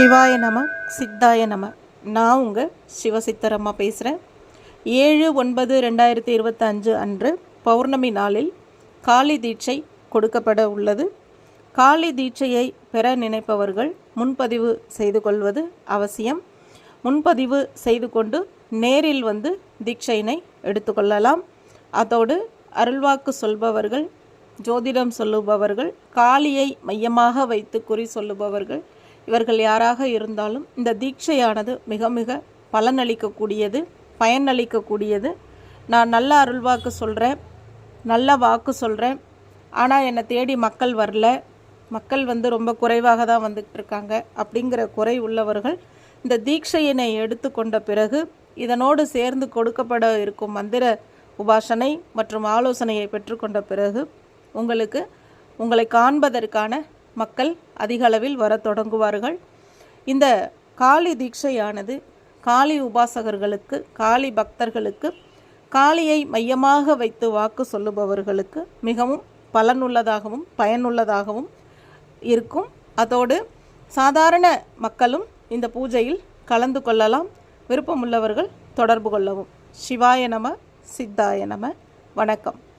சிவாய நம சித்தாய நம. நான் உங்கள் சிவசித்தரம்மா பேசுகிறேன் ஏழு ஒன்பது ரெண்டாயிரத்தி இருபத்தஞ்சு அன்று பௌர்ணமி நாளில் காளி தீட்சை கொடுக்கப்பட உள்ளது. காளி தீட்சையை பெற நினைப்பவர்கள் முன்பதிவு செய்து கொள்வது அவசியம். முன்பதிவு செய்து கொண்டு நேரில் வந்து தீட்சையினை எடுத்துக்கொள்ளலாம் அதோடு அருள்வாக்கு சொல்பவர்கள் ஜோதிடம் சொல்லுபவர்கள் காளியை மையமாக வைத்து குறி சொல்லுபவர்கள் இவர்கள் யாராக இருந்தாலும் இந்த தீட்சையானது மிக மிக பலனளிக்கக்கூடியது பயனளிக்கக்கூடியது. நான் நல்ல அருள்வாக்கு சொல்கிறேன் நல்ல வாக்கு சொல்கிறேன் ஆனால் என்னை தேடி மக்கள் வரல. மக்கள் வந்து ரொம்ப குறைவாக தான் வந்துட்டு இருக்காங்க அப்படிங்கிற குறை உள்ளவர்கள் இந்த தீட்சையினை எடுத்துக்கொண்ட பிறகு இதனோடு சேர்ந்து கொடுக்கப்பட இருக்கும் மந்திர உபாசனை மற்றும் ஆலோசனையை பெற்றுக்கொண்ட பிறகு உங்களுக்கு உங்களை காண்பதற்கான மக்கள் அதிக அளவில் வர தொடங்குவார்கள். இந்த காளி தீட்சையானது காளி உபாசகர்களுக்கு காளி பக்தர்களுக்கு காளியை மையமாக வைத்து வாக்கு சொல்லுபவர்களுக்கு மிகவும் பலனுள்ளதாகவும் பயனுள்ளதாகவும் இருக்கும். அதோடு சாதாரண மக்களும் இந்த பூஜையில் கலந்து கொள்ளலாம். விருப்பமுள்ளவர்கள் தொடர்பு கொள்ளவும். சிவாய நம சித்தாய நம. வணக்கம்.